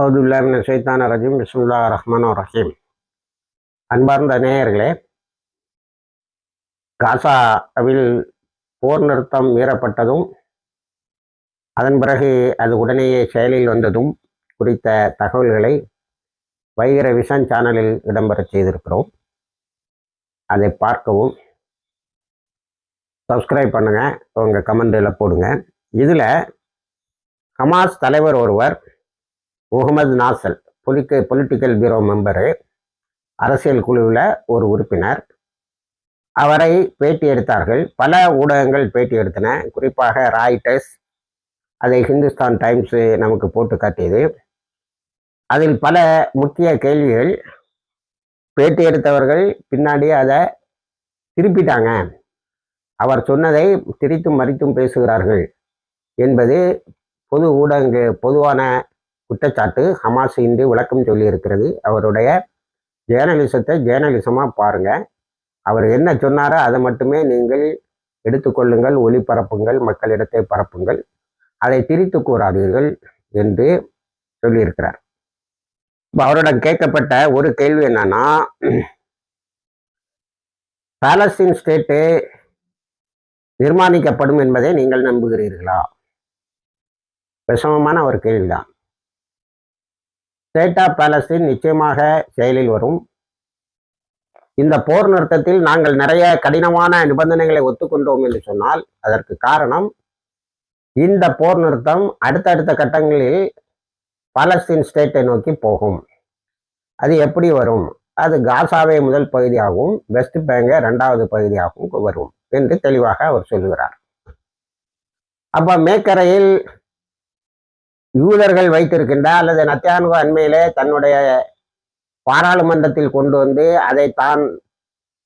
அவுதுல்லாமின் சைத்தான ரஜீம். பிஸ்முல்லா ரஹ்மான் ரஹீம். அன்பார்ந்த நேயர்களே காசாவில் போர் நிறுத்தம் மீறப்பட்டதும் அதன் பிறகு அது உடனேயே செயலில் வந்ததும் குறித்த தகவல்களை வைகிற விஷன் சேனலில் இடம்பெறச் செய்திருக்கிறோம். அதை பார்க்கவும் சப்ஸ்கிரைப் பண்ணுங்கள் உங்கள் கமெண்டில் போடுங்க. இதில் ஹமாஸ் தலைவர் ஒருவர் முகமது நாசல் பொலிக்க பொலிட்டிக்கல் பியூரோ மெம்பரு அரசியல் குழுவில் ஒரு உறுப்பினர். அவரை பேட்டி எடுத்தார்கள். பல ஊடகங்கள் பேட்டி எடுத்தன. குறிப்பாக ராய்டர்ஸ் அதை ஹிந்துஸ்தான் டைம்ஸு நமக்கு போட்டு காட்டியது. அதில் பல முக்கிய கேள்விகள். பேட்டி எடுத்தவர்கள் பின்னாடி அதை திருப்பிட்டாங்க. அவர் சொன்னதை திரித்தும் மறித்தும் பேசுகிறார்கள் என்பது பொது ஊடகங்கள் பொதுவான குற்றச்சாட்டு ஹமாஸ் இன்று விளக்கம் சொல்லியிருக்கிறது. அவருடைய ஜேர்னலிசத்தை ஜேர்னலிசமாக பாருங்கள் அவர் என்ன சொன்னாரோ அதை மட்டுமே நீங்கள் எடுத்துக்கொள்ளுங்கள் ஒளிபரப்புங்கள் மக்களிடத்தை பரப்புங்கள். அதை திரித்து கூறாதீர்கள் என்று சொல்லியிருக்கிறார். இப்போ அவரிடம் கேட்கப்பட்ட ஒரு கேள்வி என்னன்னா பாலஸ்தீன் ஸ்டேட்டு நிர்மாணிக்கப்படும் என்பதை நீங்கள் நம்புகிறீர்களா? விஷமமான ஒரு கேள்விதான். ஸ்டேட் ஆஃப் பாலஸ்தீன் நிச்சயமாக செயலில் வரும். இந்த போர் நிறுத்தத்தில் நாங்கள் நிறைய கடினமான நிபந்தனைகளை ஒத்துக்கொண்டோம் என்று சொன்னால் அதற்கு காரணம் இந்த போர் நிறுத்தம் அடுத்தடுத்த கட்டங்களில் பாலஸ்தீன் ஸ்டேட்டை நோக்கி போகும். அது எப்படி வரும்? அது காசாவே முதல் பகுதியாகவும் வெஸ்ட் பேங்கை ரெண்டாவது பகுதியாகவும் வரும் என்று தெளிவாக அவர் சொல்லுகிறார் அப்போ மேக்கரையில் யூதர்கள் வைத்திருக்கின்ற அல்லது நத்தியானுக அண்மையிலே தன்னுடைய பாராளுமன்றத்தில் கொண்டு வந்து அதை தான்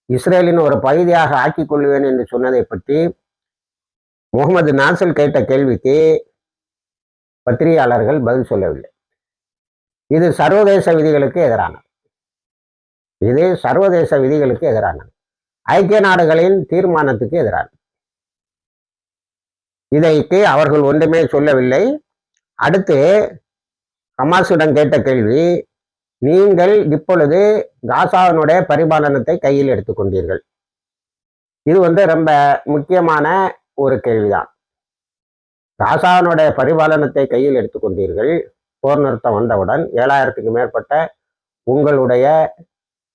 இஸ்ரேலின் ஒரு பகுதியாக ஆக்கிக் கொள்வேன் என்று சொன்னதை பற்றி முகமது நாசல் கேட்ட கேள்விக்கு பத்திரிகையாளர்கள் பதில் சொல்லவில்லை. இது சர்வதேச விதிகளுக்கு எதிரானது. இது சர்வதேச விதிகளுக்கு எதிரானது. ஐக்கிய நாடுகளின் தீர்மானத்துக்கு எதிரானது. இதைக்கு அவர்கள் ஒன்றுமே சொல்லவில்லை. அடுத்து ஹமாஸுடன் கேட்ட கேள்வி நீங்கள் இப்பொழுது காசாவினுடைய பரிபாலனத்தை கையில் எடுத்துக்கொண்டீர்கள். இது வந்து ரொம்ப முக்கியமான ஒரு கேள்விதான். காசாவினுடைய பரிபாலனத்தை கையில் எடுத்துக்கொண்டீர்கள். போர் நிறுத்தம் வந்தவுடன் ஏழாயிரத்துக்கு மேற்பட்ட உங்களுடைய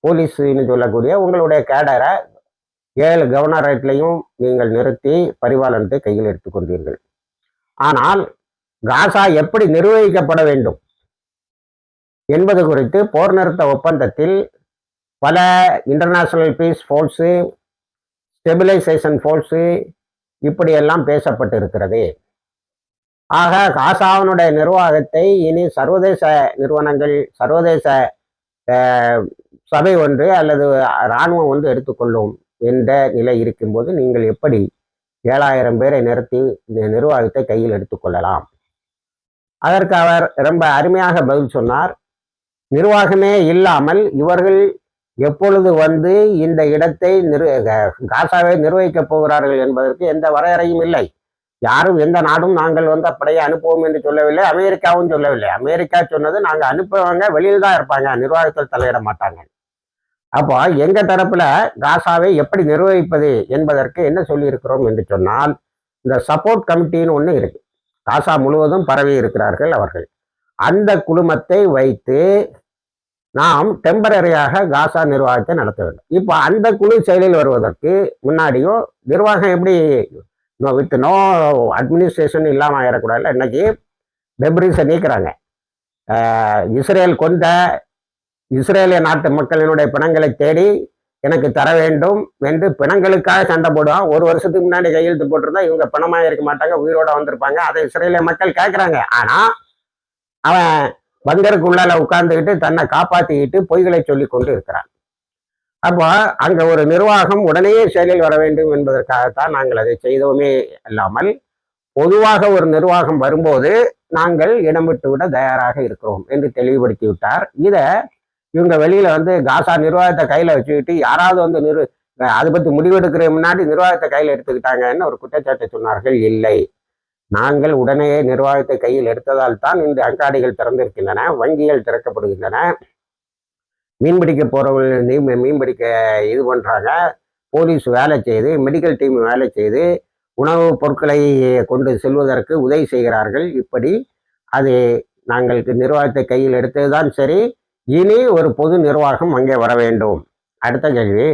போலீஸ்னு சொல்லக்கூடிய உங்களுடைய கேடரை ஏழு கவர்னரேட்லையும் நீங்கள் நிறுத்தி பரிபாலனத்தை கையில் எடுத்துக்கொண்டீர்கள். ஆனால் காசா எப்படி நிர்வகிக்கப்பட வேண்டும்? என்பது குறித்து போர் நிறுத்த ஒப்பந்தத்தில் பல international peace force stabilisation force இப்படியெல்லாம் பேசப்பட்டு இருக்கிறது ஆக காசாவினுடைய நிர்வாகத்தை இனி சர்வதேச நிறுவனங்கள் சர்வதேச சபை ஒன்று அல்லது இராணுவம் ஒன்று எடுத்துக்கொள்ளும் என்ற நிலை இருக்கும்போது நீங்கள் எப்படி ஏழாயிரம் பேரை நிறுத்தி நிர்வாகத்தை கையில் எடுத்துக்கொள்ளலாம்? அதற்கு அவர் ரொம்ப அருமையாக பதில் சொன்னார். நிர்வாகமே இல்லாமல் இவர்கள் எப்பொழுது வந்து இந்த இடத்தை நிர் காசாவை நிர்வகிக்கப் போகிறார்கள் என்பதற்கு எந்த வரையறையும் இல்லை. யாரும் எந்த நாடும் நாங்கள் வந்து அப்படியே அனுப்புவோம் என்று சொல்லவில்லை அமெரிக்காவும் சொல்லவில்லை. அமெரிக்கா சொன்னது நாங்கள் அனுப்புவவங்க வெளியில் தான் இருப்பாங்க நிர்வாகத்தில் தலையிட மாட்டாங்க. அப்போ எங்க தரப்புல காசாவை எப்படி நிர்வகிப்பது என்பதற்கு என்ன சொல்லியிருக்கிறோம் என்று சொன்னால் இந்த சப்போர்ட் கமிட்டின்னு ஒன்று இருக்கு. காசா முழுவதும் பரவி இருக்கிறார்கள் அவர்கள். அந்த குழுமத்தை வைத்து நாம் டெம்பரரியாக காசா நிர்வாகத்தை நடத்த வேண்டும். இப்போ அந்த குழு செயலில் வருவதற்கு முன்னாடியும் நிர்வாகம் எப்படி வித் நோ அட்மினிஸ்ட்ரேஷன் இல்லாமல் ஆயிடக்கூடாதுல இன்னைக்கு டெப்ரிஸை நீக்கிறாங்க. இஸ்ரேல் கொண்ட இஸ்ரேலிய நாட்டு மக்களினுடைய பிணங்களை தேடி எனக்கு தர வேண்டும் என்று பிணங்களுக்காக சண்டை போடுவான் ஒரு வருஷத்துக்கு முன்னாடி கையெழுத்து போட்டிருந்தா இவங்க பிணமாக இருக்க மாட்டாங்க உயிரோட வந்திருப்பாங்க. அதை இஸ்ரேலிய மக்கள் கேட்குறாங்க ஆனால் அவன் பங்கருக்குள்ளால உட்கார்ந்துக்கிட்டு தன்னை காப்பாற்றிக்கிட்டு பொய்களை சொல்லி கொண்டு இருக்கிறான். அப்போ அங்கே ஒரு நிர்வாகம் உடனே செயலில் வர வேண்டும் என்பதற்காகத்தான் நாங்கள் அதை செய்தோமே அல்லாமல் பொதுவாக ஒரு நிர்வாகம் வரும்போது நாங்கள் இடம் விட்டு விட தயாராக இருக்கிறோம் என்று தெளிவுபடுத்தி விட்டார் இதை இவங்க வெளியில வந்து காசா நிர்வாகத்தை கையில வச்சுக்கிட்டு யாராவது வந்து நிர் அதை பத்தி முடிவெடுக்கிற முன்னாடி நிர்வாகத்தை கையில எடுத்துக்கிட்டாங்கன்னு ஒரு குற்றச்சாட்டை சொன்னார்கள் இல்லை. நாங்கள் உடனே நிர்வாகத்தை கையில் எடுத்ததால் தான் இந்த அங்காடிகள் திறந்திருக்கின்றன வங்கிகள் திறக்கப்படுகின்றன. மீன்பிடிக்க போறவர்கள் நீ மீன் பிடிக்க இது பண்றாங்க. போலீஸ் வேலை செய்து மெடிக்கல் டீம் வேலை செய்து உணவுப் பொருட்களை கொண்டு செல்வதற்கு உதவி செய்கிறார்கள். இப்படி அது நாங்கள் நிர்வாகத்தை கையில் எடுத்ததுதான் சரி. இனி ஒரு பொது நிர்வாகம் அங்கே வர வேண்டும். அடுத்த கேள்வி.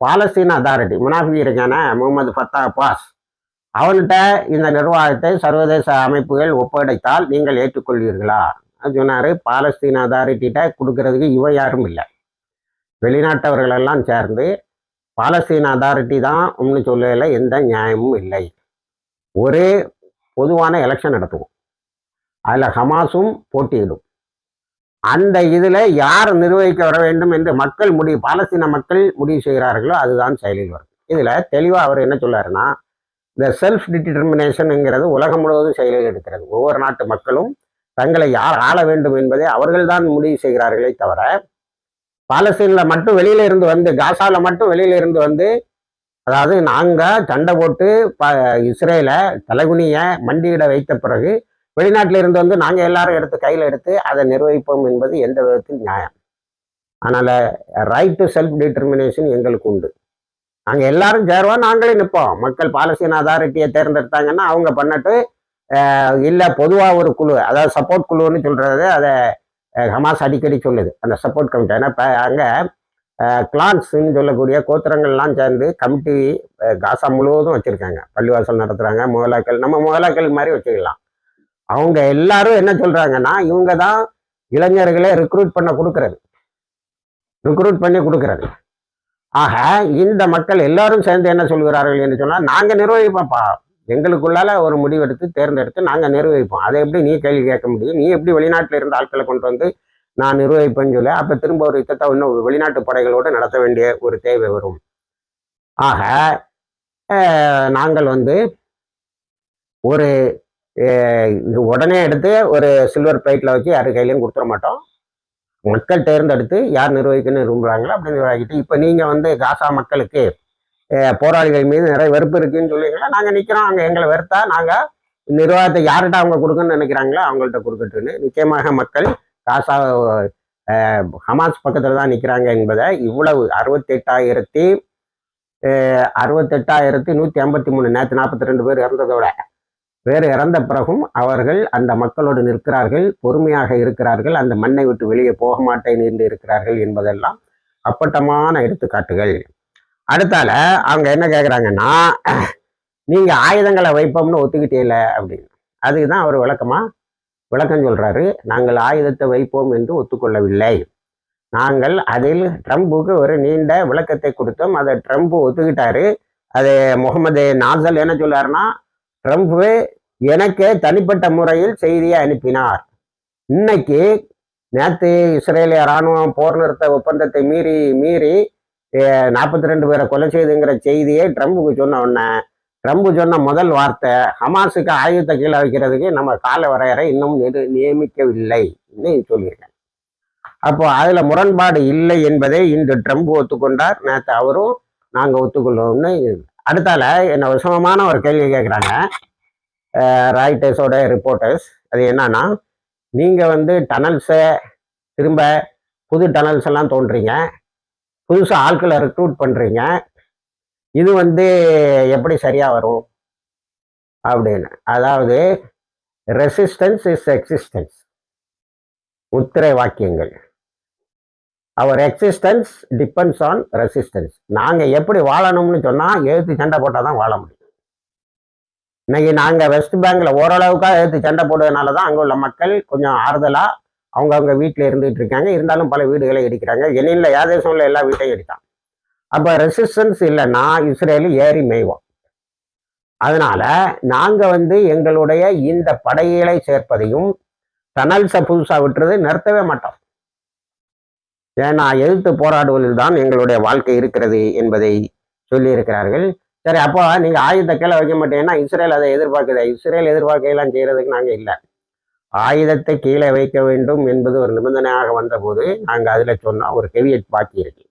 பாலஸ்தீன் அதாரிட்டி முனாஃபி இருக்கான முகமது ஃபத்தா பாஸ். அவன்கிட்ட இந்த நிர்வாகத்தை சர்வதேச அமைப்புகள் ஒப்படைத்தால் நீங்கள் ஏற்றுக்கொள்வீர்களா? சொன்னார் சொன்னாரு. பாலஸ்தீன் அதாரிட்டிகிட்ட கொடுக்கறதுக்கு இவ யாரும் இல்லை. வெளிநாட்டவர்கள் எல்லாம் சேர்ந்து பாலஸ்தீன் அதாரிட்டி தான் ஒன்று சொல்லல எந்த நியாயமும் இல்லை. ஒரே பொதுவான எலெக்ஷன் நடத்துவோம். அதில் ஹமாஸும் போட்டியிடும். அந்த இதில் யார் நிர்வகிக்க வர வேண்டும் என்று மக்கள் முடிவு பாலஸ்தீன மக்கள் முடிவு செய்கிறார்களோ அதுதான் செயலில் வரும். இதில் தெளிவாக அவர் என்ன சொல்லாருன்னா இந்த செல்ஃப் டிட்டர்மினேஷனுங்கிறது உலகம் முழுவதும் செயலில் எடுக்கிறது ஒவ்வொரு நாட்டு மக்களும் தங்களை யார் ஆள வேண்டும் என்பதை அவர்கள்தான் முடிவு செய்கிறார்களே தவிர பாலஸ்தீனில் மட்டும் வெளியில இருந்து வந்து காசாவில் மட்டும் வெளியில இருந்து வந்து அதாவது நாங்கள் சண்டை போட்டு ப இஸ்ரேலை தலைகுனியை மண்டியிட வைத்த பிறகு வெளிநாட்டில் இருந்து வந்து நாங்கள் எல்லாரும் எடுத்து கையில் எடுத்து அதை நிர்வகிப்போம் என்பது எந்த விதத்தில் நியாயம். அதனால் ரைட் டு செல்ஃப் டிட்டர்மினேஷன் எங்களுக்கு உண்டு. நாங்கள் எல்லாரும் சேருவோம் நாங்களே நிற்போம். மக்கள் பாலஸ்தீன அதாரிட்டியை தேர்ந்தெடுத்தாங்கன்னா அவங்க பண்ணட்டு இல்லை பொதுவாக ஒரு குழு அதாவது சப்போர்ட் குழுன்னு சொல்கிறது அதை ஹமாஸ் அடிக்கடி சொல்லுது. அந்த சப்போர்ட் கமிட்டி ஏன்னா இப்போ அங்கே கிளான்ஸ்ன்னு சொல்லக்கூடிய கோத்திரங்கள்லாம் சேர்ந்து கமிட்டி காசா முழுவதும் வச்சுருக்காங்க. பள்ளிவாசல் நடத்துகிறாங்க முகலாக்கள் நம்ம முகலாக்கள் மாதிரி வச்சுக்கலாம். அவங்க எல்லாரும் என்ன சொல்றாங்கன்னா இவங்க தான் இளைஞர்களை ரெக்ரூட் பண்ண கொடுக்கறது. ரெக்ரூட் பண்ணி கொடுக்கறது. ஆக இந்த மக்கள் எல்லாரும் சேர்ந்து என்ன சொல்கிறார்கள் என்று சொன்னால் நாங்கள் நிர்வகிப்போம்ப்பா எங்களுக்குள்ளால ஒரு முடிவெடுத்து தேர்ந்தெடுத்து நாங்கள் நிர்வகிப்போம். அதை எப்படி நீ கேள்வி கேட்க முடியும்? நீ எப்படி வெளிநாட்டில் இருந்த ஆட்களை கொண்டு வந்து நான் நிர்வகிப்பேன்னு சொல்லி. அப்போ திரும்ப ஒரு யுத்தத்தை இன்னும் வெளிநாட்டு படைகளோடு நடத்த வேண்டிய ஒரு தேவை வரும். ஆக நாங்கள் வந்து ஒரு உடனே எடுத்து ஒரு சில்வர் பிளேட்டில் வச்சு யாரு கையிலையும் கொடுத்துட மாட்டோம். மக்கள் தேர்ந்தெடுத்து யார் நிர்வகிக்கணும்னு விரும்புகிறாங்களோ அப்படி நிர்வகிக்கிட்டு இப்போ நீங்கள் வந்து காசா மக்களுக்கு போராளிகள் மீது நிறைய வெறுப்பு இருக்குன்னு சொல்லுவீங்களா? நாங்கள் நிற்கிறோம் அங்கே எங்களை வெறுத்தா நாங்கள் நிர்வாகத்தை யார்கிட்ட அவங்க கொடுக்கணும்னு நினைக்கிறாங்களோ அவங்கள்ட்ட கொடுக்கட்டுன்னு நிச்சயமாக மக்கள் காசா ஹமாஸ் பக்கத்தில் தான் நிற்கிறாங்க என்பதை இவ்வளவு அறுபத்தெட்டாயிரத்தி அறுபத்தெட்டாயிரத்தி நூற்றி ஐம்பத்தி மூணு நேற்று நாற்பத்தி ரெண்டு பேர் இறந்ததோட வேறு இறந்த பிறகும் அவர்கள் அந்த மக்களோடு நிற்கிறார்கள் பொறுமையாக இருக்கிறார்கள் அந்த மண்ணை விட்டு வெளியே போக மாட்டேன் என்று இருக்கிறார்கள் என்பதெல்லாம் அப்பட்டமான எடுத்துக்காட்டுகள். அடுத்தால அவங்க என்ன கேட்குறாங்கன்னா நீங்கள் ஆயுதங்களை வைப்போம்னு ஒத்துக்கிட்டீல அப்படின்னு. அதுதான் அவர் விளக்கமாக விளக்கம் சொல்கிறாரு நாங்கள் ஆயுதத்தை வைப்போம் என்று ஒத்துக்கொள்ளவில்லை. நாங்கள் அதில் ட்ரம்புக்கு ஒரு நீண்ட விளக்கத்தை கொடுத்தோம். அதை ட்ரம்ப் ஒத்துக்கிட்டாரு. அது முகமது நாசல் என்ன சொல்றாருன்னா ட்ரம்ப்பு எனக்கு தனிப்பட்ட முறையில் செய்தியை அனுப்பினார். இன்னைக்கு நேற்று இஸ்ரேலிய ராணுவம் போர் நிறுத்த ஒப்பந்தத்தை மீறி மீறி நாற்பத்தி ரெண்டு பேரை கொலை செய்துங்கிற செய்தியை ட்ரம்புக்கு சொன்ன உடனே ட்ரம்ப் சொன்ன முதல் வார்த்தை ஹமாஸுக்கு ஆயுதத்தை கீழே வைக்கிறதுக்கு நம்ம கால வரையறை இன்னும் நியமிக்கவில்லை சொல்லியிருக்கேன் அப்போ அதில் முரண்பாடு இல்லை என்பதை இன்று ட்ரம்ப் ஒத்துக்கொண்டார். நேற்று அவரும் நாங்கள் ஒத்துக்கொள்வோம்னு அடுத்தால என்ன விஷமமான ஒரு கேள்வி கேட்குறாங்க ராய்டர்ஸோட ரிப்போர்ட்டர்ஸ் அது என்னன்னா நீங்கள் வந்து டனல்ஸை திரும்ப புது டனல்ஸ் எல்லாம் தோன்றீங்க புதுசாக ஆட்களை ரெக்ரூட் பண்ணுறீங்க இது வந்து எப்படி சரியாக வரும்? அப்படின்னு. அதாவது ரெசிஸ்டன்ஸ் இஸ் எக்ஸிஸ்டன்ஸ் முத்திரை வாக்கியங்கள். அவர் எக்ஸிஸ்டன்ஸ் டிபெண்ட்ஸ் ஆன் ரெசிஸ்டன்ஸ் நாங்கள் எப்படி வாழணும்னு சொன்னால் எழுத்து சண்டை போட்டால் தான் வாழ முடியும். இன்னைக்கு நாங்கள் வெஸ்ட் பேங்க்ல ஓரளவுக்காக எழுத்து சண்டை போடுறதுனால தான் அங்கே உள்ள மக்கள் கொஞ்சம் ஆறுதலாக அவங்கவுங்க வீட்டில் இருந்துகிட்டு இருக்காங்க. இருந்தாலும் பல வீடுகளை இடிக்கிறாங்க. எண்ணில் யாதேசம்ல எல்லா வீட்டையும் இடித்தான் அப்போ ரெசிஸ்டன்ஸ் இல்லைன்னா இஸ்ரேலு ஏறி மேய்வோம் அதனால நாங்கள் வந்து எங்களுடைய இந்த படைகளை சேர்ப்பதையும் டனல்ஸை புதுசாக விட்டுறது நிறுத்தவே மாட்டோம். ஏன்னா எதிர்த்து போராடுவதில் தான் எங்களுடைய வாழ்க்கை இருக்கிறது என்பதை சொல்லியிருக்கிறார்கள். சரி அப்போ நீங்க ஆயுதத்தை கீழே வைக்க மாட்டீங்கன்னா இஸ்ரேல் அதை எதிர்பார்க்குது இஸ்ரேல் எதிர்பார்க்கையெல்லாம் செய்யறதுக்கு நாங்க இல்லை. ஆயுதத்தை கீழே வைக்க வேண்டும் என்பது ஒரு நிபந்தனையாக வந்தபோது நாங்கள் அதில் சொன்னோம் ஒரு கெவியட் பாக்கி இருக்கு.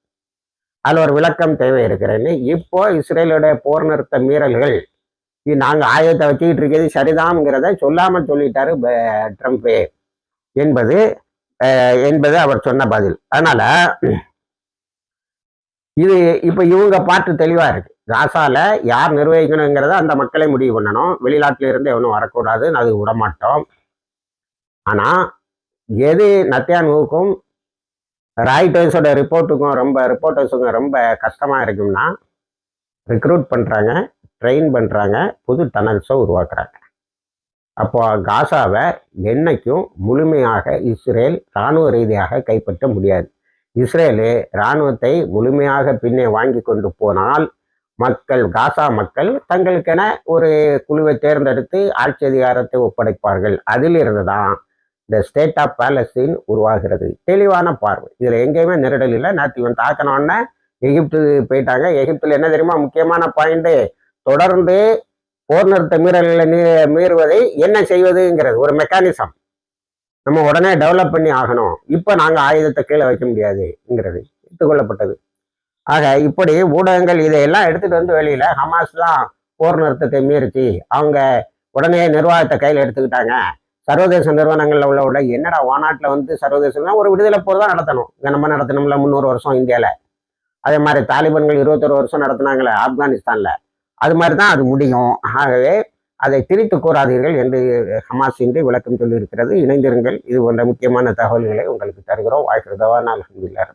அதில் ஒரு விளக்கம் தேவை இருக்கிறேன்னு இப்போ இஸ்ரேலுடைய போர் நிறுத்த மீறல்கள் இது நாங்கள் ஆயுதத்தை வச்சுக்கிட்டு இருக்கிறது சரிதான்ங்கிறத சொல்லாமல் சொல்லிட்டாரு ட்ரம்ப்பே என்பது என்பது அவர் சொன்ன பதில். அதனால இது இப்போ இவங்க பாட்டு தெளிவா இருக்கு. காசால யார் நிர்வகிக்கணுங்கிறத அந்த மக்களை முடிவு பண்ணணும். வெளிநாட்டில இருந்து எவனும் வரக்கூடாது அது விடமாட்டோம் ஆனா எது நத்தியானுவுக்கும் ராய்டர்ஸோட ரிப்போர்ட்டுக்கும் ரொம்ப ரிப்போர்ட்டர்ஸுக்கும் ரொம்ப கஷ்டமா இருக்கும்னா ரெக்ரூட் பண்றாங்க ட்ரெயின் பண்றாங்க புது டனல்ஸை உருவாக்குறாங்க. அப்போ காசாவை என்னைக்கும் முழுமையாக இஸ்ரேல் இராணுவ ரீதியாக கைப்பற்ற முடியாது. இஸ்ரேலு இராணுவத்தை முழுமையாக பின்னே வாங்கி கொண்டு போனால் மக்கள் காசா மக்கள் தங்களுக்கென ஒரு குழுவை தேர்ந்தெடுத்து ஆட்சி அதிகாரத்தை ஒப்படைப்பார்கள். அதிலிருந்து தான் இந்த ஸ்டேட் ஆஃப் பேலஸின் உருவாகிறது. தெளிவான பார்வை. இதில் எங்கேயுமே நெருடல் இல்லை. நேற்று இவன் தாக்கணும்னா எகிப்து போயிட்டாங்க. எகிப்தில் என்ன தெரியுமா? முக்கியமான பாயிண்ட்டு தொடர்ந்து போர் நிறுத்த மீறல்களை மீ- மீறுவதை என்ன செய்வதுங்கிறது ஒரு மெக்கானிசம் நம்ம உடனே டெவலப் பண்ணி ஆகணும். இப்போ நாங்கள் ஆயுதத்தை கீழே வைக்க முடியாதுங்கிறது எடுத்துக்கொள்ளப்பட்டது ஆக இப்படி ஊடகங்கள் இதையெல்லாம் எடுத்துட்டு வந்து வெளியில் ஹமாஸ் தான் போர் நிறுத்தத்தை மீறிச்சு. அவங்க உடனே நிர்வாகத்தை கையில் எடுத்துக்கிட்டாங்க. சர்வதேச நிறுவனங்களில் உள்ள உள்ள என்னடா வானாட்டில் வந்து சர்வதேசம்னா ஒரு விடுதலை போர் தான் நடத்தணும். இங்கே நம்ம நடத்தணும்ல முந்நூறு வருஷம் இந்தியாவில் அதே மாதிரி தாலிபான்கள் இருபத்தொரு வருஷம் நடத்தினாங்களே ஆப்கானிஸ்தானில். அது மாதிரி தான் அது முடியும். ஆகவே அதை திரித்து கூறாதீர்கள் என்று ஹமாஸ் இன்று விளக்கம் சொல்லியிருக்கிறது. இணைந்திருங்கள். இது போன்ற முக்கியமான தகவல்களை உங்களுக்கு தருகிறோம். வாய்க்கிறதவா நான் அல்ஹம்துலில்லாஹ்